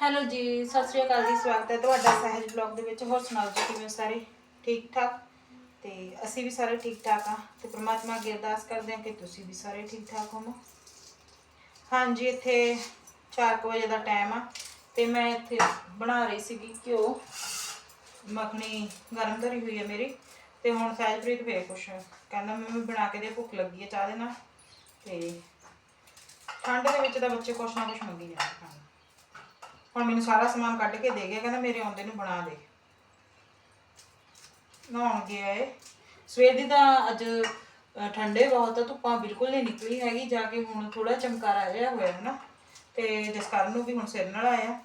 Hello ਜੀ, ਸਤਿ ਸ਼੍ਰੀ ਅਕਾਲ ਜੀ, ਸਵਾਗਤ ਹੈ ਤੁਹਾਡਾ ਸਹਿਜ ਬਲੌਗ ਦੇ ਵਿੱਚ। ਹੋਰ ਸੁਣਾਓ ਜੀ, ਕਿਵੇਂ ਸਾਰੇ? ਠੀਕ ਠਾਕ? ਤੇ ਅਸੀਂ ਵੀ ਸਾਰੇ ਠੀਕ ਠਾਕ ਆ ਤੇ ਪ੍ਰਮਾਤਮਾ ਅੱਗੇ ਅਰਦਾਸ ਕਰਦੇ ਹਾਂ ਕਿ ਤੁਸੀਂ ਵੀ ਸਾਰੇ ਠੀਕ ਠਾਕ ਹੋਵੋ। ਹਾਂਜੀ, ਇੱਥੇ 4 ਵਜੇ ਦਾ ਟਾਈਮ ਆ ਤੇ ਮੈਂ ਇੱਥੇ ਬਣਾ ਰਹੀ ਸੀਗੀ ਘਿਓ। ਮੱਖਣੀ ਗਰਮ ਧਰੀ ਹੋਈ ਹੈ ਮੇਰੀ ਤੇ ਹੁਣ ਸਹਿਜਪ੍ਰੀਤ ਫੇਰ ਕੁਛ ਕਹਿੰਦਾ ਮੈਂ ਬਣਾ ਕੇ ਦੇ, ਭੁੱਖ ਲੱਗੀ ਹੈ ਚਾਹ ਦੇ ਨਾਲ। ਤੇ ਠੰਡ ਦੇ ਵਿੱਚ ਤਾਂ ਬੱਚੇ ਕੁਛ ਨਾ ਕੁਛ ਮੰਗੀ ਜਾਂਦੇ ਖਾਣ ਹੁਣ ਮੈਨੂੰ ਸਾਰਾ ਸਮਾਨ ਕੱਢ ਕੇ ਦੇ ਗਿਆ ਕਹਿੰਦਾ ਮੇਰੇ ਆਉਂਦੇ ਨੂੰ ਬਣਾ ਦੇ। ਨਹਾਉਣ ਗਿਆ ਏ ਸਵੇਰ ਦੀ ਤਾਂ ਅੱਜ ਅ, ਠੰਡੇ ਬਹੁਤ ਆ ਧੁੱਪਾਂ ਬਿਲਕੁਲ ਨਹੀਂ ਨਿਕਲੀ ਹੈਗੀ ਜਾ ਕੇ ਹੁਣ ਥੋੜਾ ਚਮਕਾਰਾ ਜਿਹਾ ਹੋਇਆ ਹੈ ਨਾ ਤੇ ਜਸਕਰਨ ਨੂੰ ਵੀ ਹੁਣ ਸਿਰ ਨਾਲ ਆਇਆ।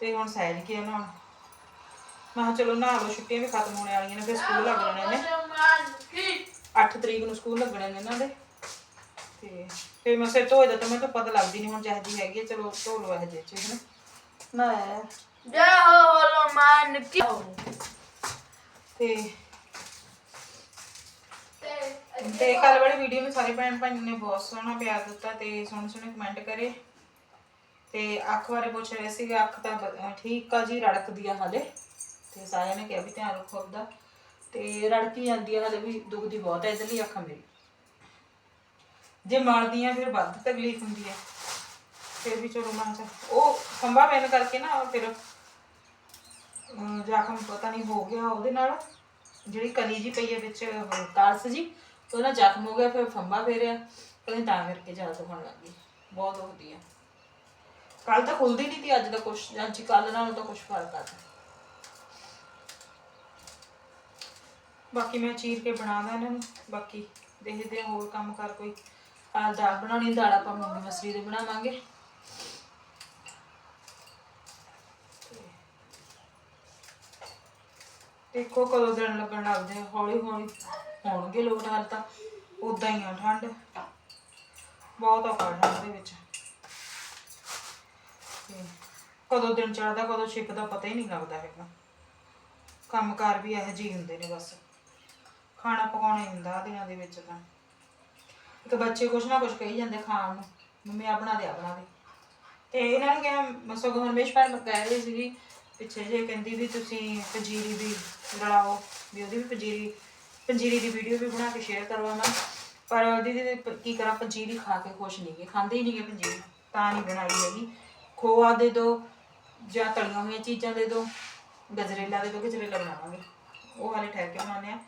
ਤੇ ਹੁਣ ਸਹਿਜ ਗਿਆ ਨਹਾਉਣ। ਮੈਂ ਕਿਹਾ ਚਲੋ ਨਹਾ ਲਓ ਛੁੱਟੀਆਂ ਵੀ ਖਤਮ ਹੋਣੇ ਵਾਲੀਆਂ ਨੇ ਫਿਰ ਸਕੂਲ ਲੱਗ ਜਾਣੇ ਨੇ। 8 ਤਰੀਕ ਨੂੰ ਸਕੂਲ ਲੱਗਣੇ ਨੇ ਇਹਨਾਂ ਦੇ। ਤੇ ਫਿਰ ਮੈਂ ਸਿਰ ਧੋਏ ਦਾ ਤਾਂ ਮੈਨੂੰ ਪਤਾ ਲੱਗਦੀ ਨਹੀਂ ਹੁਣ ਜਿਹੋ ਜਿਹੀ ਹੈਗੀ ਹੈ ਚਲੋ ਧੋ ਲਓ ਇਹ ਜਿਹੇ ਚ ਹਨਾ। ਨਾ ਜੈ ਹੋ ਹਨੂਮਾਨ ਕੀ ਤੇ ਤੇ ਕੱਲ ਵਾਲੀ ਵੀਡੀਓ ਨੂੰ ਸਾਰੇ ਭੈਣ ਭਾਈਆਂ ਨੇ ਬਹੁਤ ਸੋਹਣਾ ਪਿਆਰ ਦਿੱਤਾ ਤੇ ਸੋਹਣੇ ਸੋਹਣੇ ਕਮੈਂਟ ਕਰੇ। ਤੇ ਅੱਖ ਬਾਰੇ ਪੁੱਛ ਰਹੇ ਸੀਗੇ ਅੱਖ ਤਾਂ ਠੀਕ ਆ ਜੀ ਰੜਕਦੀ ਆ ਹਾਲੇ। ਤੇ ਸਾਰਿਆਂ ਨੇ ਕਿਹਾ ਵੀ ਧਿਆਨ ਰੱਖੋ ਆਪਦਾ। ਤੇ ਰੜਕੀ ਜਾਂਦੀ ਆ ਹਾਲੇ ਵੀ ਦੁਖਦੀ ਬਹੁਤ ਹੈ ਇਧਰਲੀ ਅੱਖ ਮੇਰੀ। ਜੇ ਮਲਦੀ ਆ ਫਿਰ ਵੱਧ ਤਕਲੀਫ ਹੁੰਦੀ ਆ। ਫਿਰ ਵੀ ਚਲੋ ਮੈਂ ਕਿਹਾ ਉਹ ਖੰਭਾ ਪੈਣ ਕਰਕੇ ਨਾ ਫਿਰ ਜ਼ਖਮ ਪਤਾ ਨਹੀਂ ਹੋ ਗਿਆ ਉਹਦੇ ਨਾਲ। ਜਿਹੜੀ ਕਲੀ ਜੀ ਪਈ ਹੈ ਵਿੱਚ, ਉਹ ਕਾਲਸ ਜੀ ਉਹ ਨਾਲ ਜ਼ਖਮ ਹੋ ਗਿਆ, ਫਿਰ ਫੰਬਾ ਫੇਰਿਆ। ਕਹਿੰਦੇ ਤਾਂ ਕਰਕੇ ਜ਼ਿਆਦਾ ਹੋਣ ਲੱਗ ਗਈ। ਬਹੁਤ ਦੁਖਦੀ ਆ। ਕੱਲ ਤਾਂ ਖੁੱਲਦੀ ਨਹੀਂ ਤੀ ਅੱਜ ਦਾ ਕੁਛ, ਅੱਜ ਕੱਲ ਨਾਲੋਂ ਤਾਂ ਕੁਛ ਫ਼ਰਕ ਆ। ਬਾਕੀ ਮੈਂ ਚੀਰ ਕੇ ਬਣਾਦਾ ਇਹਨਾਂ ਨੂੰ, ਬਾਕੀ ਦੇਖਦੇ ਹਾਂ ਹੋਰ ਕੰਮ ਕਰ ਕੋਈ। ਦਾਲ ਬਣਾਉਣੀ, ਦਾਲ ਆਪਾਂ ਮੂੰਗੀ ਮਸਰੀ ਦੇ ਬਣਾਵਾਂਗੇ। ਦੇਖੋ ਕਦੋਂ ਦਿਨ ਲੱਗਣ ਲੱਗਦੇ ਆ ਹੌਲੀ ਹੌਲੀ ਹੋਣਗੇ ਲੋਕ ਹਾਲ ਤਾਂ ਉਦਾਂ ਹੀ ਆ ਠੰਡ। ਬਹੁਤ ਔਖਾ ਠੰਡ ਦੇ ਵਿੱਚ। ਤੇ ਕਦੋਂ ਦਿਨ ਚੜਦਾ ਕਦੋਂ ਛਿਪਦਾ ਪਤਾ ਹੀ ਨਹੀਂ ਲੱਗਦਾ ਹੈਗਾ। ਕੰਮਕਾਰ ਵੀ ਇਹੋ ਜਿਹੇ ਹੁੰਦੇ ਨੇ ਬਸ। ਖਾਣਾ ਪਕਾਉਣਾ ਹੀ ਹੁੰਦਾ ਆਹ ਦਿਨਾਂ ਦੇ ਵਿੱਚ ਤਾਂ। ਇੱਕ ਬੱਚੇ ਕੁਛ ਨਾ ਕੁਛ ਕਹੀ ਜਾਂਦੇ ਖਾਣ ਨੂੰ, ਮੰਮੀ ਆ ਬਣਾ ਦੇ ਆ ਬਣਾ ਦੇ। ਤੇ ਇਹਨਾਂ ਨੂੰ ਕਿਹਾ ਸਗੋਂ ਹਰਮੇਸ਼ ਭੈਣ ਨੂੰ ਕਹਿ ਰਹੀ ਸੀਗੀ ਪਿੱਛੇ ਜੇ ਕਹਿੰਦੀ ਵੀ ਤੁਸੀਂ ਪੰਜੀਰੀ ਵੀ ਰਲਾਓ, ਵੀ ਉਹਦੀ ਵੀ ਪੰਜੀਰੀ ਪੰਜੀਰੀ ਦੀ ਵੀਡੀਓ ਵੀ ਬਣਾ ਕੇ ਸ਼ੇਅਰ ਕਰਵਾਵਾਂ ਪਰ ਉਹਦੀ ਪ- ਕੀ ਕਰਾਂ, ਪੰਜੀਰੀ ਖਾ ਕੇ ਖੁਸ਼ ਨਹੀਂ ਗੇ ਖਾਂਦੇ ਹੀ ਨਹੀਂ ਗਏ ਪੰਜੀਰੀ, ਤਾਂ ਨਹੀਂ ਬਣਾਈ ਹੈਗੀ। ਖੋਆ ਦੇ ਦਿਓ ਜਾਂ ਤਲੀਆਂ ਹੋਈਆਂ ਚੀਜ਼ਾਂ ਦੇ ਦਿਓ ਗਜਰੇਲਾ ਦੇ ਦਿਓ ਗਜਰੇਲਾ ਬਣਾਵਾਂਗੇ। ਉਹ ਵਾਲੇ ਠਹਿਰ ਕੇ ਬਣਾਉਂਦੇ ਆ,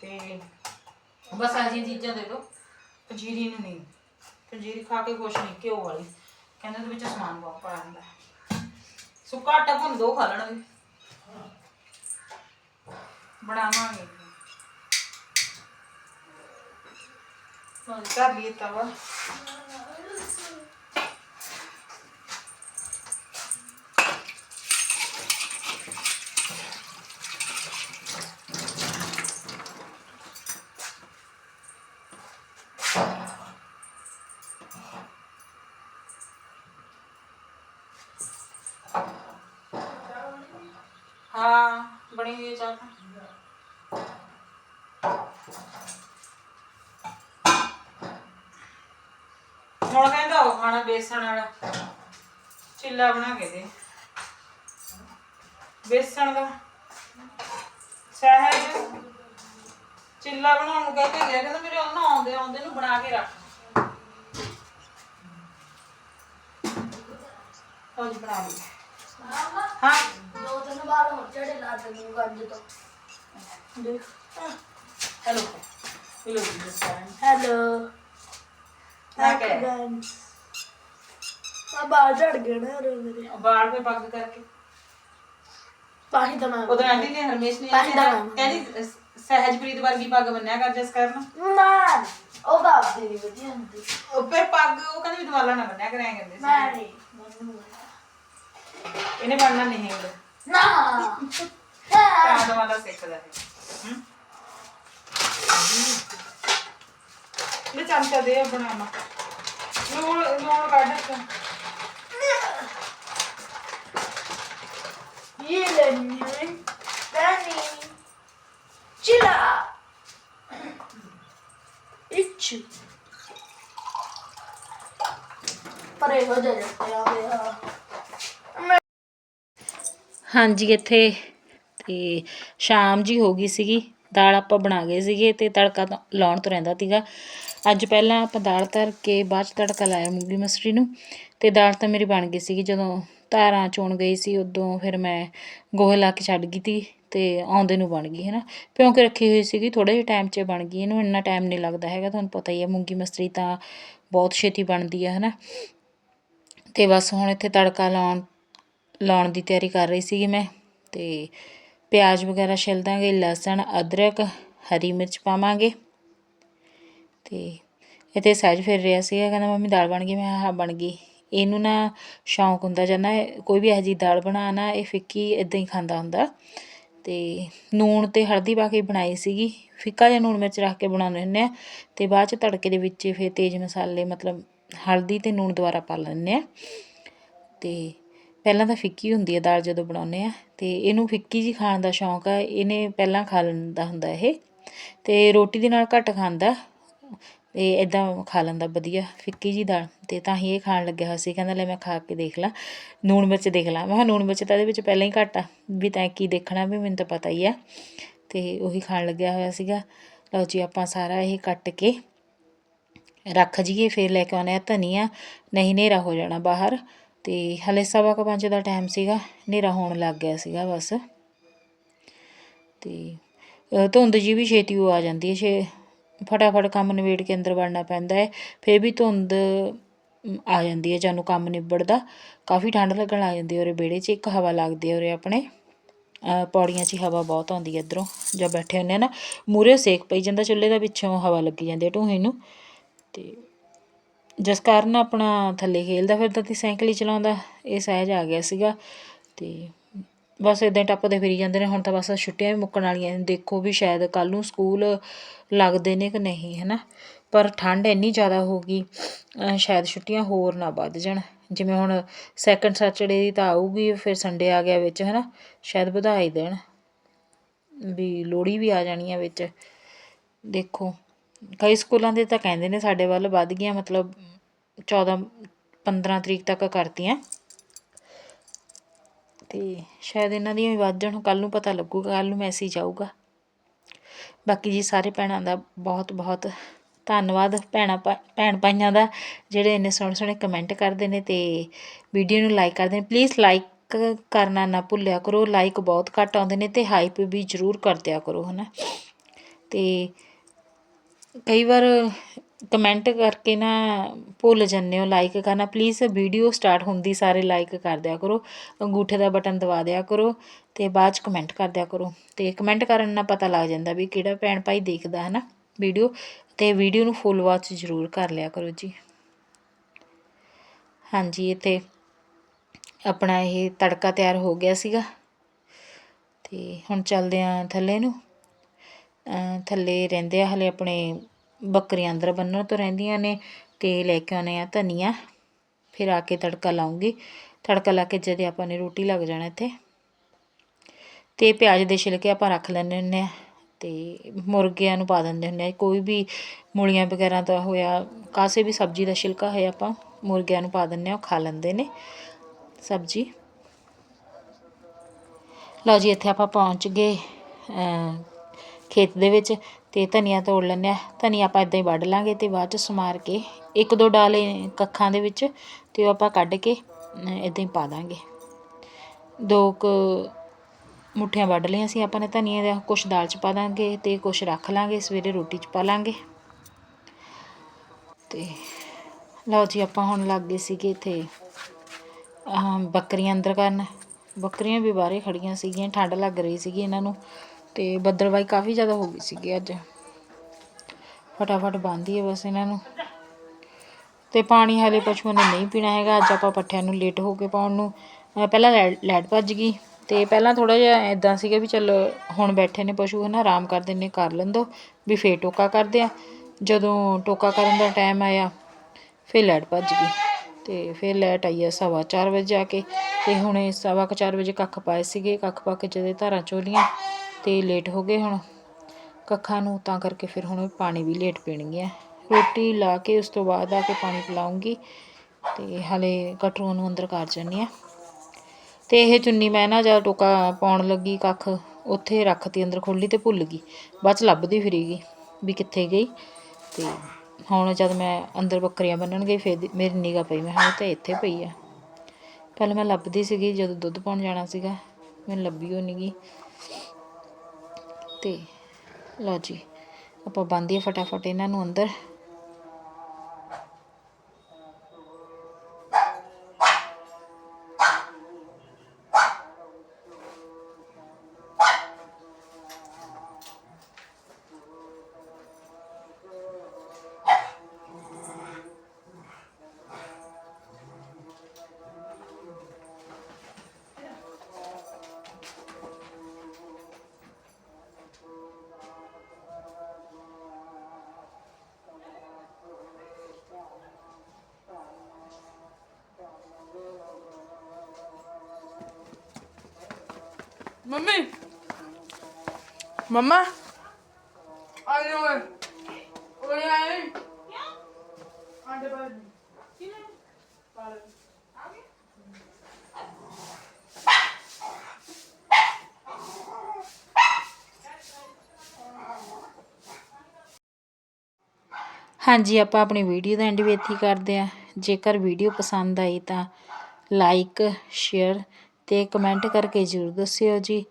ਤੇ ਬਸ ਆਹ ਜਿਹੀਆਂ ਚੀਜ਼ਾਂ ਦੇ ਦਿਓ ਪੰਜੀਰੀ ਨੂੰ ਨਹੀਂ, ਪੰਜੀਰੀ ਖਾ ਕੇ ਖੁਸ਼ ਨਹੀਂ, ਘਿਓ ਵਾਲੀ। ਕਹਿੰਦੇ ਉਹਦੇ ਵਿੱਚ ਸਮਾਨ ਬਹੁਤ ਪਾਇਆ ਹੁੰਦਾ। ਸੁੱਕਾ ਆਟਾ ਭੁੰਨ ਦੋ ਖਾ ਲੈਣਗੇ। ਬਣਾਵਾਂਗੇ। ਹਾਂ ਕਰ ਲਈ ਤਵਾ ਹਾਂ ਬਣੀ ਹੋਈ ਹੈ ਚਾਹ ਤਾਂ। ਹੁਣ ਕਹਿੰਦਾ ਉਹ ਖਾਣਾ ਬੇਸਣ ਵਾਲਾ। ਚਿੱਲਾ ਬਣਾ ਕੇ ਦੇ। ਬੇਸਣ ਦਾ। ਸਹਿਜ। ਚਿੱਲਾ ਬਣਾਉਣ ਨੂੰ ਕਹਿ ਕੇ ਗਿਆ ਕਹਿੰਦਾ ਮੇਰੇ ਉਹਨਾਂ ਆਉਂਦੇ ਆਉਂਦੇ ਨੂੰ ਬਣਾ ਕੇ ਰੱਖ। ਹੋ ਜੀ ਬਣਾ ਲਈ। ਹਾਂ। ਦੋ ਦਿਨ ਬਾਅਦ ਹੋਰ ਚੜੇ ਲਾ ਦੇ ਨੂੰ ਗੱਜ ਤੋਂ। ਦੇਖ। ਹੈਲੋ ਦਸਾਂ ਹੈਲੋ। ਕਹਿ ਗਾਇਸ ਆ ਬਾਹਰ ਝੜ ਗਏ ਨਾ ਰੋ ਮੇਰੇ। ਬਾਲ ਪੇ ਪੱਗ ਕਰਕੇ। ਪਾਹੀ ਤਾਂ ਮੈਂ ਉਦੋਂ ਆਂਟੀ ਨੇ ਹਰਮੇਸ਼ ਨੇ ਪਾਹੀ ਦਾ ਨਾਮ। ਕਹਿੰਦੀ ਅਹ, ਸਹਿਜਪ੍ਰੀਤ ਵਰਗੀ ਪੱਗ ਬੰਨਿਆ ਕਰ ਜਿਸ ਕਰਨ। ਨਾ ਉਹ ਤਾਂ ਆਪਦੀ ਨਹੀਂ ਵਧੀਆ ਹੁੰਦੀ। ਉਹ ਫਿਰ ਪੱਗ ਉਹ ਕਹਿੰਦੀ ਵੀ ਦਵਾਲਾ ਨਾ ਬੰਨਿਆ ਕਰਿਆ ਕਹਿੰਦੇ ਸੀ। ਮੈਂ ਨਹੀਂ ਮੈਨੂੰ ਇਹਨੇ ਬਣਨਾ ਨਹੀਂ ਹੈ ਨਾ। ਤਾਂ ਦਵਾਲਾ ਸਿੱਖਦਾ ਹੈ। ਇਹ ਚਮਚਾ ਦੇ ਬਣਾਉਣਾ ਲੂਣ ਲੂਣ ਕੱਢ ਕੇ ਇਹ ਲੈਣੀ ਲੈਣੀ ਚਿਲਾ। ਇੱਚ। ਪਰੇ ਹੋ ਜਾ ਜਾਂਦੇ ਆ ਹਾਂ ਹਾਂਜੀ ਇੱਥੇ ਤੇ ਸ਼ਾਮ ਜੀ ਹੋ ਗਈ ਸੀਗੀ। ਦਾਲ ਆਪਾਂ ਬਣਾ ਗਏ ਸੀਗੇ ਤੇ ਤੜਕਾ ਤਾਂ ਲਾਉਣ ਤੋਂ ਰਹਿੰਦਾ ਸੀਗਾ। ਅੱਜ ਪਹਿਲਾਂ ਆਪਾਂ ਦਾਲ ਧਰ ਕੇ ਬਾਅਦ 'ਚ ਤੜਕਾ ਲਾਇਆ ਮੂੰਗੀ ਮਸਰੀ ਨੂੰ ਅਤੇ ਦਾਲ ਤਾਂ ਮੇਰੀ ਬਣ ਗਈ ਸੀਗੀ, ਜਦੋਂ ਧਾਰਾਂ ਚੋਣ ਗਈ ਸੀ ਉਦੋਂ ਫਿਰ ਮੈਂ ਗੋਹੇ ਲਾ ਕੇ ਛੱਡ ਗਈ ਤੀ ਅਤੇ ਆਉਂਦੇ ਨੂੰ ਬਣ ਗਈ ਹੈ ਨਾ ਭਿਉਂ ਕੇ ਰੱਖੀ ਹੋਈ ਸੀਗੀ, ਥੋੜ੍ਹੇ ਜਿਹੇ ਟਾਈਮ 'ਚ ਬਣ ਗਈ, ਇਹਨੂੰ ਇੰਨਾ ਟਾਈਮ ਨਹੀਂ ਲੱਗਦਾ ਹੈਗਾ, ਤੁਹਾਨੂੰ ਪਤਾ ਹੀ ਹੈ ਮੂੰਗੀ ਮਸਰੀ ਤਾਂ ਬਹੁਤ ਛੇਤੀ ਬਣਦੀ ਹੈ ਹੈ ਨਾ ਅਤੇ ਬਸ ਹੁਣ ਇੱਥੇ ਤੜਕਾ ਲਾਉਣ ਲਾਉਣ ਦੀ ਤਿਆਰੀ ਕਰ ਰਹੀ ਸੀਗੀ ਮੈਂ ਅਤੇ ਪਿਆਜ਼ ਵਗੈਰਾ ਛਿਲ ਦਾਂਗੇ, ਲਸਣ, ਅਦਰਕ, ਹਰੀ ਮਿਰਚ ਪਾਵਾਂਗੇ। ਅਤੇ ਤੇ ਇੱਥੇ ਸਹਿਜ ਫਿਰ ਰਿਹਾ ਸੀਗਾ, ਕਹਿੰਦਾ ਮੰਮੀ ਦਾਲ ਬਣ ਗਈ, ਮੈਂ ਕਿਹਾ ਹਾਂ, ਬਣ ਗਈ। ਇਹਨੂੰ ਨਾ ਸ਼ੌਂਕ ਹੁੰਦਾ ਜਾਂ ਨਾ ਕੋਈ ਵੀ ਇਹੋ ਜਿਹੀ ਦਾਲ ਬਣਾ ਨਾ, ਇਹ ਫਿੱਕੀ ਇੱਦਾਂ ਹੀ ਖਾਂਦਾ ਹੁੰਦਾ। ਅਤੇ ਲੂਣ ਅਤੇ ਹਲਦੀ ਪਾ ਕੇ ਬਣਾਈ ਸੀਗੀ, ਫਿੱਕਾ ਜਿਹਾ ਲੂਣ ਮਿਰਚ ਰੱਖ ਕੇ ਬਣਾਉਂਦੇ ਹੁੰਦੇ ਹਾਂ ਅਤੇ ਬਾਅਦ ਚ ਤੜਕੇ ਦੇ ਵਿੱਚ ਫਿਰ ਤੇਜ਼ ਮਸਾਲੇ, ਮਤਲਬ ਹਲਦੀ ਅਤੇ ਲੂਣ ਦੁਬਾਰਾ ਪਾ ਲੈਂਦੇ ਹਾਂ ਅਤੇ ਪਹਿਲਾਂ ਤਾਂ ਫਿੱਕੀ ਹੁੰਦੀ ਹੈ ਦਾਲ ਜਦੋਂ ਬਣਾਉਂਦੇ ਆ ਅਤੇ ਇਹਨੂੰ ਫਿੱਕੀ ਜੀ ਖਾਣ ਦਾ ਸ਼ੌਂਕ ਆ, ਇਹਨੇ ਪਹਿਲਾਂ ਖਾ ਲੈਂਦਾ ਹੁੰਦਾ ਇਹ। ਅਤੇ ਰੋਟੀ ਦੇ ਨਾਲ ਘੱਟ ਖਾਂਦਾ ਤੇ ਇਦਾਂ ਖਾ ਲੈਂਦਾ ਵਧੀਆ, ਫਿੱਕੀ ਜੀ ਦਾਲ। ਤੇ ਤਾਂ ਹੀ ਇਹ ਖਾਣ ਲੱਗਿਆ ਹੋਇਆ ਸੀ। ਕਹਿੰਦਾ, ਲੈ ਮੈਂ ਖਾ ਕੇ ਦੇਖ ਲਾਂ ਨੂਣ ਮਿਰਚ ਦੇਖ ਲਾਂ। ਮੈਂ ਕਿਹਾ ਨੂਣ ਮਿਰਚ ਤਾਂ ਇਹਦੇ ਵਿੱਚ ਪਹਿਲਾਂ ਹੀ ਘੱਟ ਆ। ਵੀ ਤੈਂ ਕੀ ਦੇਖਣਾ ਵੀ ਮੈਨੂੰ ਤਾਂ ਪਤਾ ਹੀ ਆ। ਤੇ ਉਹੀ ਖਾਣ ਲੱਗਿਆ ਹੋਇਆ ਸੀਗਾ। ਲਓ ਜੀ, ਆਪਾਂ ਸਾਰਾ ਇਹ ਕੱਟ ਕੇ ਰੱਖ ਜੀਏ ਫਿਰ ਲੈ ਕੇ ਆਉਣੇ ਆ ਧਨੀਆ। ਨਹੀਂ, ਹਨੇਰਾ ਹੋ ਜਾਣਾ ਬਾਹਰ। ਤੇ ਹਲੇ ਸਵਾ ਕੁ ਪੰਜ ਦਾ ਟਾਈਮ ਸੀਗਾ, ਹਨੇਰਾ ਹੋਣ ਲੱਗ ਗਿਆ ਸੀਗਾ ਬਸ। ਤੇ ਧੁੰਦ ਜੀ ਵੀ ਛੇਤੀ ਉਹ ਆ ਜਾਂਦੀ ਹੈ, ਛੇ ਫਟਾਫਟ ਕੰਮ ਨਿਬੇੜ ਕੇ ਅੰਦਰ ਵੜਨਾ ਪੈਂਦਾ ਹੈ, ਫਿਰ ਵੀ ਧੁੰਦ ਆ ਜਾਂਦੀ ਹੈ ਜਾਨੂੰ ਕੰਮ ਨਿਬੜਦਾ। ਕਾਫੀ ਠੰਡ ਲੱਗਣ ਲੱਗ ਜਾਂਦੀ ਹੈ ਉਰੇ ਵਿਹੜੇ 'ਚ, ਇੱਕ ਹਵਾ ਲੱਗਦੀ ਹੈ ਉਰੇ ਆਪਣੇ। ਪੌੜੀਆਂ 'ਚ ਹੀ ਹਵਾ ਬਹੁਤ ਆਉਂਦੀ ਹੈ ਇੱਧਰੋਂ ਜਦ ਬੈਠੇ ਹੁੰਦੇ ਆ ਨਾ ਮੂਰੇ ਸੇਕ ਪਈ ਜਾਂਦਾ, ਚੁੱਲ੍ਹੇ ਦਾ ਪਿੱਛੋਂ ਹਵਾ ਲੱਗੀ ਜਾਂਦੀ ਹੈ ਢੂਹੀ ਨੂੰ। ਤੇ ਜਿਸ ਕਾਰਨ ਆਪਣਾ ਥੱਲੇ ਖੇਲਦਾ ਫਿਰਦਾ ਤੇ ਸਾਈਕਲ ਹੀ ਚਲਾਉਂਦਾ, ਇਹ ਸਹਿਜ ਆ ਗਿਆ ਸੀਗਾ। ਤੇ ਬਸ ਇਦਾਂ ਟੱਪਦੇ ਫਿਰੀ ਜਾਂਦੇ ਨੇ, ਹੁਣ ਤਾਂ ਬਸ ਛੁੱਟੀਆਂ ਵੀ ਮੁੱਕਣ ਵਾਲੀਆਂ ਨੇ, ਦੇਖੋ ਵੀ ਸ਼ਾਇਦ ਕੱਲ੍ਹ ਨੂੰ ਸਕੂਲ ਲੱਗਦੇ ਨੇ ਕਿ ਨਹੀਂ ਹੈ ਨਾ ਪਰ ਠੰਡ ਇੰਨੀ ਜ਼ਿਆਦਾ ਹੋ ਗਈ ਸ਼ਾਇਦ ਛੁੱਟੀਆਂ ਹੋਰ ਨਾ ਵੱਧ ਜਾਣ। ਜਿਵੇਂ ਹੁਣ ਸੈਕਿੰਡ ਸੈਚਰਡੇ ਦੀ ਤਾਂ ਆਊਗੀ, ਫਿਰ ਸੰਡੇ ਆ ਗਿਆ ਵਿੱਚ ਹੈ ਨਾ ਸ਼ਾਇਦ ਵਧਾ ਹੀ ਦੇਣ, ਵੀ ਲੋਹੜੀ ਵੀ ਆ ਜਾਣੀ ਆ ਵਿੱਚ। ਦੇਖੋ, ਕਈ ਸਕੂਲਾਂ ਦੇ ਤਾਂ ਕਹਿੰਦੇ ਨੇ ਸਾਡੇ ਵੱਲ ਵੱਧ ਗਈਆਂ, ਮਤਲਬ 14 15 ਤਰੀਕ ਤੱਕ ਕਰਤੀਆਂ। ਤੇ ਸ਼ਾਇਦ ਇਹਨਾਂ ਦੀਆਂ ਵੀ ਵੱਧ ਜਾਣ ਕੱਲ ਨੂੰ ਪਤਾ ਲੱਗੂਗਾ ਕੱਲ ਨੂੰ ਮੈਸੇਜ ਆਊਗਾ। ਬਾਕੀ ਜੀ ਸਾਰੇ ਭੈਣਾਂ ਦਾ ਬਹੁਤ ਬਹੁਤ ਧੰਨਵਾਦ। ਭੈਣਾਂ ਭਾ- ਭੈਣ ਭਾਈਆਂ ਦਾ ਜਿਹੜੇ ਇੰਨੇ ਸੋਹਣੇ ਸੋਹਣੇ ਕਮੈਂਟ ਕਰਦੇ ਨੇ ਤੇ ਵੀਡੀਓ ਨੂੰ ਲਾਈਕ ਕਰਦੇ ਨੇ। ਪਲੀਜ਼ ਲਾਈਕ ਕਰਨਾ ਨਾ ਭੁੱਲਿਆ ਕਰੋ ਲਾਈਕ ਬਹੁਤ ਘੱਟ ਆਉਂਦੇ ਨੇ ਤੇ ਹਾਈਪ ਵੀ ਜ਼ਰੂਰ ਕਰ ਦਿਆ ਕਰੋ, ਹਨਾ। ਤੇ ਕਈ ਵਾਰ ਕਮੈਂਟ ਕਰਕੇ ਨਾ ਭੁੱਲ ਜਾਂਦੇ ਹੋ ਲਾਈਕ ਕਰਨਾ। ਪਲੀਜ਼ ਵੀਡੀਓ ਸਟਾਰਟ ਹੁੰਦੀ ਸਾਰੇ ਲਾਈਕ ਕਰ ਦਿਆ ਕਰੋ, ਅੰਗੂਠੇ ਦਾ ਬਟਨ ਦਬਾ ਦਿਆ ਕਰੋ ਤੇ ਬਾਅਦ ਚ ਕਮੈਂਟ ਕਰ ਦਿਆ ਕਰੋ। ਤੇ ਕਮੈਂਟ ਕਰਨ ਨਾਲ ਪਤਾ ਲੱਗ ਜਾਂਦਾ ਵੀ ਕਿਹੜਾ ਭੈਣ ਭਾਈ ਦੇਖਦਾ ਹੈ ਨਾ ਵੀਡੀਓ ਤੇ ਵੀਡੀਓ ਨੂੰ ਫੁੱਲ ਵਾਚ ਜ਼ਰੂਰ ਕਰ ਲਿਆ ਕਰੋ ਜੀ। ਹਾਂਜੀ, ਇੱਥੇ ਆਪਣਾ ਇਹ ਤੜਕਾ ਤਿਆਰ ਹੋ ਗਿਆ ਸੀਗਾ। ਤੇ ਹੁਣ ਚੱਲਦੇ ਆਂ ਥੱਲੇ ਨੂੰ। ਥੱਲੇ ਰਹਿੰਦੇ ਆ ਹਲੇ ਆਪਣੇ ਬੱਕਰੀਆਂ ਅੰਦਰ ਬੰਨਣ ਤੋਂ ਰਹਿੰਦੀਆਂ ਨੇ ਤੇ ਲੈ ਕੇ ਆਉਣੇ ਆ ਧਨੀਆ। ਫਿਰ ਆ ਕੇ ਤੜਕਾ ਲਾਉਂਗੀ। ਤੜਕਾ ਲਾ ਕੇ ਜਦੇ ਆਪਾਂ ਨੇ ਰੋਟੀ ਲੱਗ ਜਾਣਾ ਇੱਥੇ। ਤੇ ਪਿਆਜ਼ ਦੇ ਛਿਲਕੇ ਆਪਾਂ ਰੱਖ ਲੈਂਦੇ ਹੁੰਦੇ ਆ ਤੇ ਮੁਰਗਿਆਂ ਨੂੰ ਪਾ ਦਿੰਦੇ ਹੁੰਦੇ ਆ। ਕੋਈ ਵੀ ਮੂਲੀਆਂ ਵਗੈਰਾ ਦਾ ਹੋਇਆ, ਕਾਸੇ ਵੀ ਸਬਜ਼ੀ ਦਾ ਛਿਲਕਾ ਹੋਇਆ ਆਪਾਂ ਮੁਰਗਿਆਂ ਨੂੰ ਪਾ ਦਿੰਦੇ ਆ, ਉਹ ਖਾ ਲੈਂਦੇ ਨੇ ਸਬਜ਼ੀ। ਲਓ ਜੀ, ਇੱਥੇ ਆਪਾਂ ਪਹੁੰਚ ਗਏ ਖੇਤ ਦੇ ਵਿੱਚ। ਅਤੇ ਧਨੀਆ ਤੋੜ ਲੈਂਦੇ ਹਾਂ ਧਨੀਆ ਆਪਾਂ ਇੱਦਾਂ ਹੀ ਵੱਢ ਲਾਂਗੇ ਅਤੇ ਬਾਅਦ ਚ ਸਮਾਰ ਕੇ ਇੱਕ ਦੋ ਡਾਲੇ ਕੱਖਾਂ ਦੇ ਵਿੱਚ ਅਤੇ ਉਹ ਆਪਾਂ ਕੱਢ ਕੇ ਇੱਦਾਂ ਹੀ ਪਾ ਦਾਂਗੇ। ਦੋ ਕੁ ਮੁੱਠੀਆਂ ਵੱਢ ਲਈਆਂ ਸੀ ਆਪਾਂ ਨੇ ਧਨੀਏ ਦਾ, ਕੁਛ ਦਾਲ ਚ ਪਾ ਦਾਂਗੇ ਅਤੇ ਕੁਛ ਰੱਖ ਲਾਂਗੇ, ਸਵੇਰੇ ਰੋਟੀ ਚ ਪਾ ਲਾਂਗੇ। ਅਤੇ ਲਓ ਜੀ, ਆਪਾਂ ਹੁਣ ਲੱਗ ਗਏ ਸੀਗੇ ਇੱਥੇ ਬੱਕਰੀਆਂ ਅੰਦਰ ਕਰਨ। ਬੱਕਰੀਆਂ ਵੀ ਬਾਹਰੇ ਖੜੀਆਂ ਸੀਗੀਆਂ, ਠੰਡ ਲੱਗ ਰਹੀ ਸੀਗੀ ਇਹਨਾਂ ਨੂੰ। ਤੇ ਬੱਦਲਵਾਈ ਕਾਫੀ ਜ਼ਿਆਦਾ ਹੋ ਗਈ ਸੀਗੀ ਅੱਜ। ਫਟਾਫਟ ਬੰਨ੍ਹਦੀ ਹੈ ਬਸ ਇਹਨਾਂ ਨੂੰ। ਤੇ ਪਾਣੀ ਹਾਲੇ ਪਸ਼ੂਆਂ ਨੇ ਨਹੀਂ ਪੀਣਾ ਹੈਗਾ, ਅੱਜ ਆਪਾਂ ਪੱਠਿਆਂ ਨੂੰ ਲੇਟ ਹੋ ਕੇ ਪਾਉਣ ਨੂੰ। ਪਹਿਲਾਂ ਲਾਈਟ ਲਾਈਟ ਭੱਜ ਗਈ ਤੇ ਪਹਿਲਾਂ ਥੋੜਾ ਜਿਹਾ ਇਦਾਂ ਸੀਗਾ ਵੀ ਚੱਲ ਹੁਣ ਬੈਠੇ ਨੇ ਪਸ਼ੂ ਹਨਾ, ਆਰਾਮ ਕਰਦੇ ਨੇ, ਕਰ ਲੈਂਦੋ, ਵੀ ਫੇਰ ਟੋਕਾ ਕਰਦੇ ਆ। ਜਦੋਂ ਟੋਕਾ ਕਰਨ ਦਾ ਟਾਈਮ ਆਇਆ, ਫਿਰ ਲੈਟ ਭੱਜ ਗਈ ਤੇ ਫਿਰ ਲੈਟ ਆਈ ਆ ਸਵਾ ਚਾਰ ਵਜੇ ਆ ਕੇ। ਤੇ ਹੁਣੇ ਸਵਾ ਕੁ ਚਾਰ ਵਜੇ ਕੱਖ ਪਾਏ ਸੀਗੇ, ਕੱਖ ਪਾ ਕੇ ਜਦੇ ਧਾਰਾਂ ਚੋਲੀਆਂ ਅਤੇ ਲੇਟ ਹੋ ਗਏ ਹੁਣ। ਕੱਖਾਂ ਨੂੰ ਤਾਂ ਕਰਕੇ ਫਿਰ ਹੁਣ ਪਾਣੀ ਵੀ ਲੇਟ ਪੀਣਗੀਆਂ ਰੋਟੀ ਲਾ ਕੇ ਉਸ ਤੋਂ ਬਾਅਦ ਆ ਕੇ ਪਾਣੀ ਪਿਲਾਉਂਗੀ ਅਤੇ ਹਲੇ ਕਟਰੂ ਨੂੰ ਅੰਦਰ ਕਰ ਜਾਂਦੀ ਆ। ਤੇ ਇਹ ਚੁੰਨੀ ਮੈਂ ਨਾ ਜਦ ਟੋਕਾ ਪਾਉਣ ਲੱਗੀ ਕੱਖ, ਉੱਥੇ ਰੱਖਤੀ ਅੰਦਰ ਖੋਲੀ ਤੇ ਭੁੱਲ ਗਈ। ਬਾਅਦ ਚ ਲੱਭਦੀ ਫਿਰੀ ਵੀ ਕਿੱਥੇ ਗਈ ਤੇ ਹੁਣ ਜਦ ਮੈਂ ਅੰਦਰ ਬੱਕਰੀਆਂ ਬੰਨਣ ਗਈ ਫਿਰ ਮੇਰੀ ਨਿਗਾਹ ਪਈ, ਮੈਂ ਹਾਂ ਇਹ ਤਾਂ ਇੱਥੇ ਪਈ ਆ। ਪਹਿਲਾਂ ਮੈਂ ਲੱਭਦੀ ਸੀਗੀ ਜਦੋਂ ਦੁੱਧ ਪਾਉਣ ਜਾਣਾ ਸੀਗਾ, ਮੈਂ ਲੱਭੀ ਉਹ ਨੀ ਗੀ ਲਓ ਜੀ ਆਪਾਂ ਬੰਦੀਏ ਫਟਾਫਟ ਇਹਨਾਂ ਨੂੰ ਅੰਦਰ। ਮੰਮੀ। ਮੰਮਾ। ਆਏ ਓਏ। ਓਏ ਆਏ ਆਂਡੇ ਬਾਹਰ ਹਾਂਜੀ, ਆਪਾਂ ਆਪਣੀ ਵੀਡੀਓ ਦਾ ਐਂਡ ਵੀ ਇੱਥੇ ਕਰਦੇ ਹਾਂ। ਜੇਕਰ ਵੀਡੀਓ ਪਸੰਦ ਆਈ ਤਾਂ ਲਾਈਕ ਸ਼ੇਅਰ ਅਤੇ ਕਮੈਂਟ ਕਰਕੇ ਜ਼ਰੂਰ ਦੱਸਿਓ ਜੀ।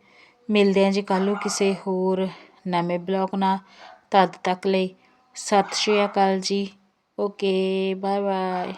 ਮਿਲਦੇ ਹਾਂ ਜੀ ਕੱਲ੍ਹ ਨੂੰ ਕਿਸੇ ਹੋਰ ਨਵੇਂ ਬਲੌਗ ਨਾਲ। ਤਦ ਤੱਕ ਲਈ ਸਤਿ ਸ਼੍ਰੀ ਅਕਾਲ ਜੀ। Okay bye bye